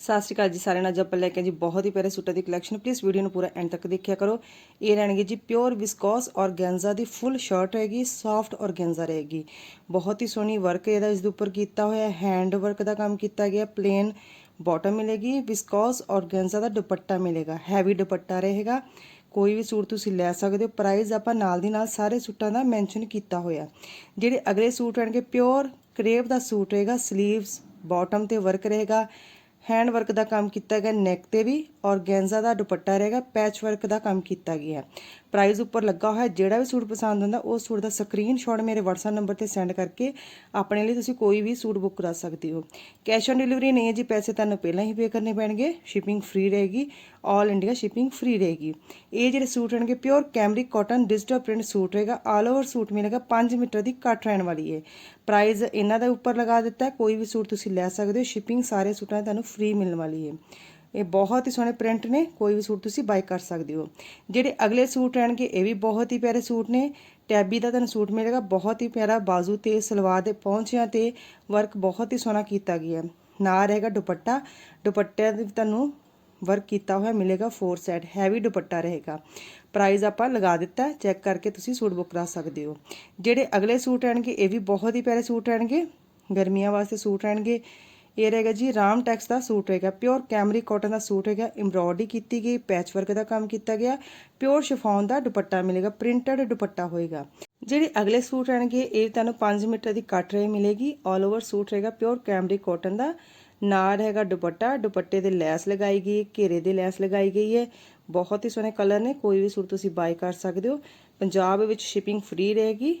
ਸਤਿ ਸ਼੍ਰੀ ਅਕਾਲ ਜੀ ਸਾਰਿਆਂ ਨਾਲ ਅੱਜ ਆਪਾਂ ਲੈ ਕੇ ਜੀ ਬਹੁਤ ਹੀ ਪਿਆਰੇ ਸੂਟਾਂ ਦੀ ਕਲੈਕਸ਼ਨ ਪਲੀਜ਼ ਵੀਡੀਓ ਨੂੰ ਪੂਰਾ ਐਂਡ ਤੱਕ ਦੇਖਿਆ ਕਰੋ। ਇਹ ਰਹਿਣਗੇ ਜੀ ਪਿਓਰ ਵਿਸਕੋਸ ਔਰਗੈਂਜ਼ਾ ਦੀ ਫੁੱਲ ਸ਼ਰਟ ਹੈਗੀ ਸੌਫਟ ਔਰਗੈਂਜ਼ਾ ਰਹੇਗੀ। ਬਹੁਤ ਹੀ ਸੋਹਣੀ ਵਰਕ ਇਹਦਾ ਇਸ ਦੇ ਉੱਪਰ ਕੀਤਾ ਹੋਇਆ ਹੈਂਡ ਵਰਕ ਦਾ ਕੰਮ ਕੀਤਾ ਗਿਆ ਪਲੇਨ ਬਾਟਮ ਮਿਲੇਗੀ। ਵਿਸਕੋਸ ਔਰਗੈਂਜ਼ਾ ਦਾ ਦੁਪੱਟਾ ਮਿਲੇਗਾ ਹੈਵੀ ਦੁਪੱਟਾ ਰਹੇਗਾ। ਕੋਈ ਵੀ ਸੂਟ ਤੁਸੀਂ ਲੈ ਸਕਦੇ ਹੋ। ਪ੍ਰਾਈਸ ਆਪਾਂ ਨਾਲ ਦੀ ਨਾਲ ਸਾਰੇ ਸੂਟਾਂ ਦਾ ਮੈਂਸ਼ਨ ਕੀਤਾ ਹੋਇਆ। ਜਿਹੜੇ ਅਗਲੇ ਸੂਟ ਰਹਿਣਗੇ ਪਿਓਰ ਕਰੇਪ ਦਾ ਸੂਟ ਰਹੇਗਾ 슬ੀਵਸ ਬਾਟਮ ਤੇ ਵਰਕ ਰਹੇਗਾ। ਹੈਂਡ ਵਰਕ ਦਾ ਕੰਮ ਕੀਤਾ ਗਿਆ, ਨੈਕ ਤੇ ਵੀ ਔਰਗੈਂਜ਼ਾ ਦਾ ਦੁਪੱਟਾ ਰਹੇਗਾ ਪੈਚ ਵਰਕ ਦਾ ਕੰਮ ਕੀਤਾ ਗਿਆ ਪ੍ਰਾਈਸ ਉੱਪਰ ਲੱਗਾ ਹੋਇਆ ਜਿਹੜਾ ਵੀ ਸੂਟ ਪਸੰਦ ਹੁੰਦਾ, ਉਸ ਸੂਟ ਦਾ ਸਕਰੀਨਸ਼ਾਟ ਮੇਰੇ WhatsApp ਨੰਬਰ ਤੇ ਸੈਂਡ ਕਰਕੇ ਆਪਣੇ ਲਈ ਤੁਸੀਂ ਕੋਈ ਵੀ ਸੂਟ ਬੁੱਕ ਕਰਾ ਸਕਦੇ ਹੋ। ਕੈਸ਼ ਔਨ ਡਿਲੀਵਰੀ ਨਹੀਂ ਹੈ ਜੀ, ਪੈਸੇ ਤੁਹਾਨੂੰ ਪਹਿਲਾਂ ਹੀ ਪੇ ਕਰਨੇ ਪੈਣਗੇ ਸ਼ਿਪਿੰਗ ਫ੍ਰੀ ਰਹੇਗੀ 올 ਇੰਡੀਆ ਸ਼ਿਪਿੰਗ ਫ੍ਰੀ ਰਹੇਗੀ। ਇਹ ਜਿਹੜੇ ਸੂਟ ਰਹਿਣਗੇ pure cambric cotton digital print suit ਰਹੇਗਾ ਆਲ ਓਵਰ ਸੂਟ ਮਿਲੇਗਾ 5 ਮੀਟਰ ਦੀ ਕੱਟ ਰਹਿਣ ਵਾਲੀ ਹੈ। ਪ੍ਰਾਈਸ ਇਹਨਾਂ ਦਾ ਉੱਪਰ ਲਗਾ ਦਿੱਤਾ, ਕੋਈ ਵੀ ਸੂਟ ਤੁਸੀਂ ਲੈ ਸਕਦੇ ਹੋ ਸ਼ਿਪਿੰਗ ਸਾਰੇ ਸੂਟਾਂ ਦੀ ਤੁਹਾਨੂੰ ਫ੍ਰੀ ਮਿਲਣ ਵਾਲੀ ਹੈ ਇਹ ਬਹੁਤ ਹੀ ਸੋਹਣੇ ਪ੍ਰਿੰਟ ਨੇ, ਕੋਈ ਵੀ ਸੂਟ ਤੁਸੀਂ ਬਾਈ ਕਰ ਸਕਦੇ ਹੋ। ਜਿਹੜੇ ਅਗਲੇ ਸੂਟ ਰਹਿਣਗੇ, ਇਹ ਵੀ ਬਹੁਤ ਹੀ ਪਿਆਰੇ ਸੂਟ ਨੇ। ਟੈਬੀ ਦਾ ਤੁਹਾਨੂੰ ਸੂਟ ਮਿਲੇਗਾ, ਬਹੁਤ ਹੀ ਪਿਆਰਾ ਬਾਜ਼ੂ ਤੇ ਸਲਵਾਰ ਦੇ ਪਹੁੰਚਿਆਂ ਤੇ ਵਰਕ ਬਹੁਤ ਹੀ ਸੋਹਣਾ ਕੀਤਾ ਗਿਆ। ਨਾ ਰਹੇਗਾ ਦੁਪੱਟਾ। ਦੁਪੱਟੇ ਦੇ ਤੁਹਾਨੂੰ ਵਰਕ ਕੀਤਾ ਹੋਇਆ ਮਿਲੇਗਾ ਫੋਰ ਸੈਟ ਹੈਵੀ ਦੁਪੱਟਾ ਰਹੇਗਾ। ਪ੍ਰਾਈਸ ਆਪਾਂ ਲਗਾ ਦਿੱਤਾ ਚੈੱਕ ਕਰਕੇ ਤੁਸੀਂ ਸੂਟ ਬੁੱਕ ਕਰਾ ਸਕਦੇ ਹੋ। ਜਿਹੜੇ ਅਗਲੇ ਸੂਟ ਰਹਿਣਗੇ, ਇਹ ਵੀ ਬਹੁਤ ਹੀ ਪਿਆਰੇ ਸੂਟ ਰਹਿਣਗੇ। ਗਰਮੀਆਂ ਵਾਸਤੇ ਸੂਟ ਰਹਿਣਗੇ। ਇਹ ਰਹੇਗਾ ਜੀ, ਰਾਮ ਟੈਕਸ ਦਾ ਸੂਟ ਰਹੇਗਾ। ਪਿਓਰ ਕੈਮਰੀ ਕਾਟਨ ਦਾ ਸੂਟ ਹੈਗਾ ਐਮਬ੍ਰੋਇਡਰੀ ਕੀਤੀ ਗਈ ਪੈਚ ਵਰਕ ਦਾ ਕੰਮ ਕੀਤਾ ਗਿਆ। ਪਿਓਰ ਸ਼ਿਫੋਨ ਦਾ ਦੁਪੱਟਾ ਮਿਲੇਗਾ ਪ੍ਰਿੰਟਡ ਦੁਪੱਟਾ ਹੋਏਗਾ। ਜਿਹੜੇ ਅਗਲੇ ਸੂਟ ਰਹਿਣਗੇ, ਇਹ ਤੁਹਾਨੂੰ 5 ਮੀਟਰ ਦੀ ਕੱਟ ਰੇ ਮਿਲੇਗੀ। 올 ਓਵਰ ਸੂਟ ਰਹੇਗਾ ਪਿਓਰ ਕੈਮਰੀ ਕਾਟਨ ਦਾ। ਨਾਲ ਹੈਗਾ ਦੁਪੱਟਾ। ਦੁਪੱਟੇ ਤੇ ਲੈਸ ਲਗਾਈ ਗਈ ਘੇਰੇ ਦੇ ਲੈਸ ਲਗਾਈ ਗਈ ਹੈ। ਬਹੁਤ ਹੀ ਸੋਹਣੇ ਕਲਰ ਨੇ, ਕੋਈ ਵੀ ਸੂਟ ਤੁਸੀਂ ਬਾਈ ਕਰ ਸਕਦੇ ਹੋ। ਪੰਜਾਬ ਵਿੱਚ ਸ਼ਿਪਿੰਗ ਫ੍ਰੀ ਰਹੇਗੀ।